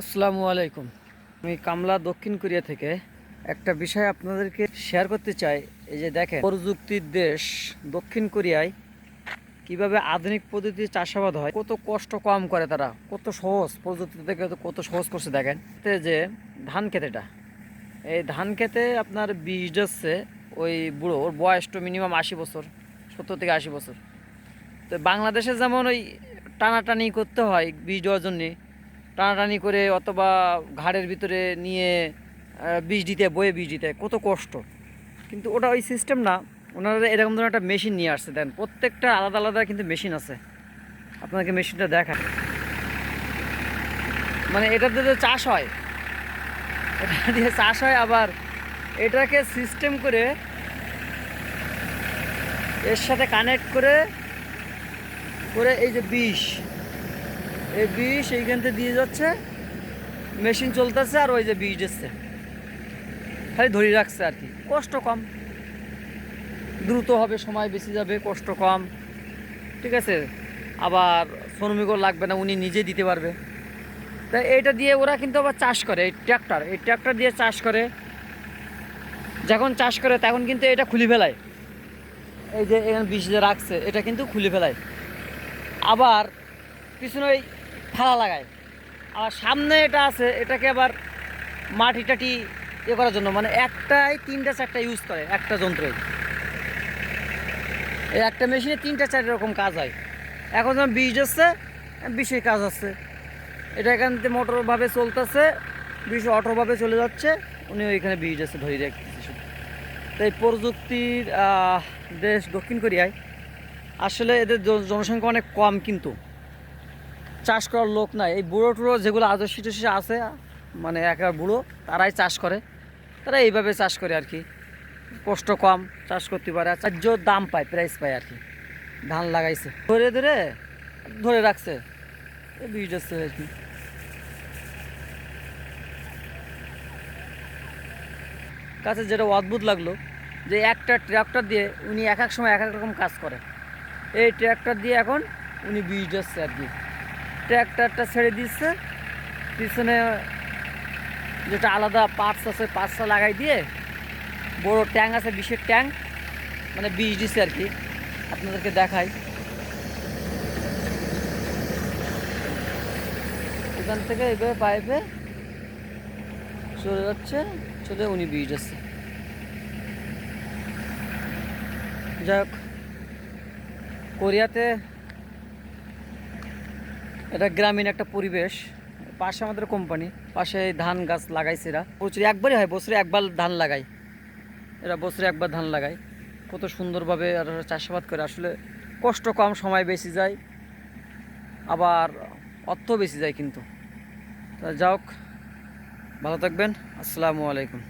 আসসালামু আলাইকুম। আমি কামলা দক্ষিণ কোরিয়া থেকে। একটা বিষয় আপনাদেরকে শেয়ার করতে চাই। এই যে দেখেন, প্রযুক্তির দেশ দক্ষিণ কোরিয়ায় কীভাবে আধুনিক পদ্ধতিতে চাষাবাদ হয়, কত কষ্ট কম করে তারা, কত সহজ প্রযুক্তি থেকে কত সহজ করছে দেখেন। যে ধান খেতেটা এই ধান খেতে আপনার বীজ যাচ্ছে ওই বুড়ো, ওর বয়স তো মিনিমাম আশি বছর, সত্তর থেকে আশি বছর। তো বাংলাদেশে যেমন ওই টানাটানি করতে হয় বীজ দেওয়ার জন্যে টানাটানি করে অথবা ঘাড়ের ভিতরে নিয়ে বীজ দিতে, বয়ে বীজ দিতে, কত কষ্ট। কিন্তু ওটা ওই সিস্টেম না। ওনারা এরকম ধরনের একটা মেশিন নিয়ে আসছে। দেন প্রত্যেকটা আলাদা আলাদা কিন্তু মেশিন আছে। আপনাকে মেশিনটা দেখায় মানে এটাতে যে চাষ হয়, এটা দিয়ে চাষ হয় আবার এটাকে সিস্টেম করে এর সাথে কানেক্ট করে করে এই যে বিষ। এই বিষ থেকে দিয়ে যাচ্ছে। মেশিন চলতেছে আর ওই যে বিষ দিচ্ছে। খালি ধরে রাখছে আর কি। কষ্ট কম। দ্রুত হবে, সময় বেশি যাবে, কষ্ট কম। ঠিক আছে? আবার শ্রমিকও লাগবে না, উনি নিজে দিতে পারবে। তা এটা দিয়ে ওরা কিন্তু আবার চাষ করে, এই ট্র্যাক্টর। এই ট্র্যাক্টর দিয়ে চাষ করে। যখন চাষ করে, তখন কিন্তু এটা খুলে ফেলায়। এই যে এখানে বিষ যে রাখছে, এটা কিন্তু খুলে ফেলায়। আবার পিছনে ওই থালা লাগায়। আর সামনে এটা আছে, এটাকে আবার মাটি টাটি ইয়ে করার জন্য মানে একটাই তিনটা চারটা ইউজ করে, একটা যন্ত্রে এই একটা মেশিনে তিনটা চার রকম কাজ হয়। এখন যেমন বীজ হচ্ছে বিষের কাজ হচ্ছে এটা এখান থেকে মোটরভাবে চলতেছে বিষ অটোভাবে চলে যাচ্ছে, উনি ওইখানে বীজ আছে ধরে রাখতেছে শুধু। তো এই প্রযুক্তির দেশ দক্ষিণ কোরিয়ায়, আসলে এদের জনসংখ্যা অনেক কম কিন্তু। চাষ করার লোক নাই। এই বুড়ো টুড়ো যেগুলো আদর্শী টসি আছে মানে একা বুড়ো, তারাই চাষ করে। তারা এইভাবে চাষ করে আর কি। কষ্ট কম, চাষ করতে পারে। আর চার্য দাম পায় প্রাইস পায় আর কি। ধান লাগাইছে। ধরে ধরে ধরে রাখছে। বীজ আর কি। কাছে যেটা অদ্ভুত লাগল, যে একটা ট্র্যাক্টর দিয়ে উনি এক এক সময় এক এক রকম কাজ করে। এই ট্র্যাক্টর দিয়ে এখন উনি বীজ দিচ্ছে আর কি। ট্র্যাক্টরটা ছেড়ে দিচ্ছে পিছনে যেটা আলাদা পার্টস আছে পার্টসটা লাগাই দিয়ে বড় ট্যাঙ্ক আছে বিষের ট্যাঙ্ক মানে বীজ দিচ্ছে আর কি। আপনাদেরকে দেখাই। এখান থেকে এইভাবে পাইপে চলে যাচ্ছে, চলে উনি বীজ দিচ্ছে হোক, কোরিয়াতে এটা গ্রামীণ একটা পরিবেশ। পাশে আমাদের কোম্পানি, পাশে ধান গাছ লাগাইছে এরা। প্রচুর একবারই হয়, বছরে একবার ধান লাগায় এরা বছরে একবার ধান লাগায় কত সুন্দরভাবে এরা চাষাবাদ করে। আসলে কষ্ট কম, সময় বেশি যায়। আবার অর্থ বেশি যায় কিন্তু। তা যাওক ভালো থাকবেন। আসসালামু আলাইকুম।